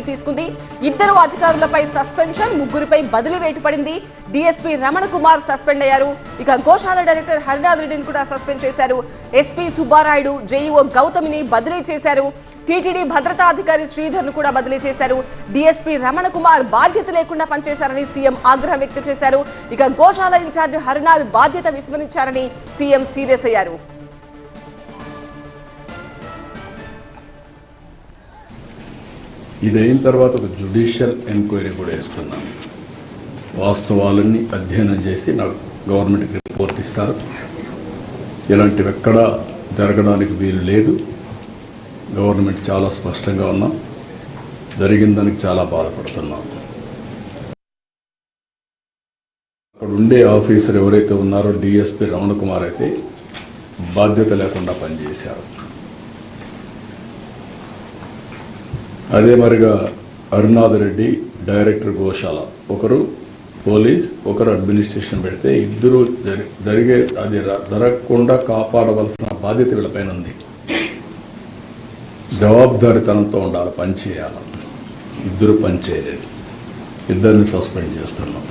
చర్యలు తీసుకుంది. ఇద్దరు అధికారులపై సస్పెన్షన్ ముగ్గురిపై బదిలీ వేటుపడింది డీఎస్పీ రమణ కుమార్ సస్పెండ్ అయ్యారు. ఇక గోశాల డైరెక్టర్ హరినాథ్ రెడ్డిని కూడా సస్పెండ్ చేశారు. ఎస్పీ సుబ్బారాయుడు జేఈఓ గౌతమిని బదిలీ చేశారు. టీటీడీ భద్రతా అధికారి శ్రీధర్ను కూడా బదిలీ చేశారు. డీఎస్పీ రమణ కుమార్ బాధ్యత లేకుండా పనిచేశారని సీఎం ఆగ్రహం వ్యక్తం చేశారు. ఇక గోశాల ఇన్ఛార్జ్ హరినాథ్ బాధ్యత విస్మరించారని సీఎం సీరియస్ అయ్యారు. ఇది అయిన తర్వాత ఒక జ్యుడిషియల్ ఎంక్వైరీ కూడా వేస్తున్నాం. వాస్తవాలన్నీ అధ్యయనం చేసి నాకు గవర్నమెంట్కి రిపోర్ట్ ఇస్తారు. ఇలాంటివి ఎక్కడా జరగడానికి వీలు లేదు. గవర్నమెంట్ చాలా స్పష్టంగా ఉన్నాం. జరిగిన దానికి చాలా బాధపడుతున్నాం. అక్కడ ఉండే ఆఫీసర్ ఎవరైతే ఉన్నారో డిఎస్పీ రమణ కుమార్ అయితే బాధ్యత లేకుండా పనిచేశారు. అదే మరిగా అరుణాథ్ రెడ్డి డైరెక్టర్ గోశాల. ఒకరు పోలీస్ ఒకరు అడ్మినిస్ట్రేషన్ పెడితే ఇద్దరు జరిగే అది జరగకుండా కాపాడవలసిన బాధ్యత వీళ్ళపైన ఉంది. జవాబుదారితనంతో ఉండాలి పని చేయాలి. ఇద్దరు పని చేయలేదు. ఇద్దరిని సస్పెండ్ చేస్తున్నాం.